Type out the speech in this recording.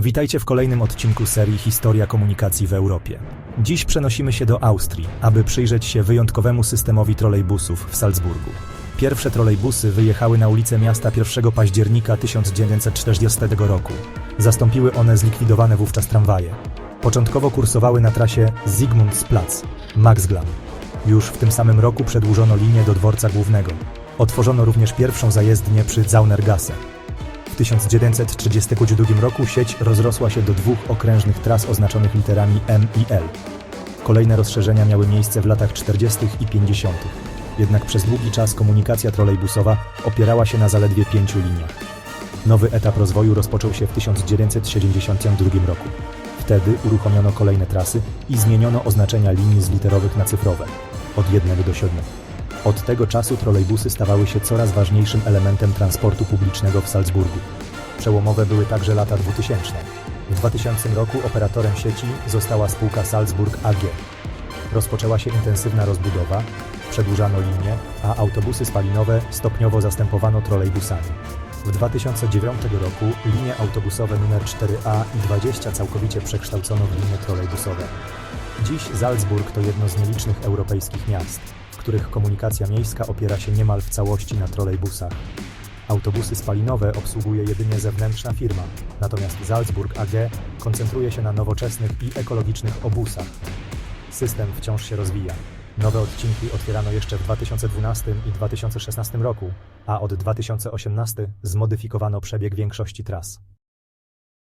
Witajcie w kolejnym odcinku serii Historia komunikacji w Europie. Dziś przenosimy się do Austrii, aby przyjrzeć się wyjątkowemu systemowi trolejbusów w Salzburgu. Pierwsze trolejbusy wyjechały na ulice miasta 1 października 1940 roku. Zastąpiły one zlikwidowane wówczas tramwaje. Początkowo kursowały na trasie Zygmundsplatz, Maxglan. Już w tym samym roku przedłużono linię do dworca głównego. Otworzono również pierwszą zajezdnię przy Zaunergasse. W 1932 roku sieć rozrosła się do dwóch okrężnych tras oznaczonych literami M i L. Kolejne rozszerzenia miały miejsce w latach 40. i 50. Jednak przez długi czas komunikacja trolejbusowa opierała się na zaledwie pięciu liniach. Nowy etap rozwoju rozpoczął się w 1972 roku. Wtedy uruchomiono kolejne trasy i zmieniono oznaczenia linii z literowych na cyfrowe, od 1 do 7. Od tego czasu trolejbusy stawały się coraz ważniejszym elementem transportu publicznego w Salzburgu. Przełomowe były także lata 2000. W 2000 roku operatorem sieci została spółka Salzburg AG. Rozpoczęła się intensywna rozbudowa, przedłużano linie, a autobusy spalinowe stopniowo zastępowano trolejbusami. W 2009 roku linie autobusowe nr 4A i 20 całkowicie przekształcono w linie trolejbusowe. Dziś Salzburg to jedno z nielicznych europejskich miast, których komunikacja miejska opiera się niemal w całości na trolejbusach. Autobusy spalinowe obsługuje jedynie zewnętrzna firma, natomiast Salzburg AG koncentruje się na nowoczesnych i ekologicznych obusach. System wciąż się rozwija. Nowe odcinki otwierano jeszcze w 2012 i 2016 roku, a od 2018 zmodyfikowano przebieg większości tras.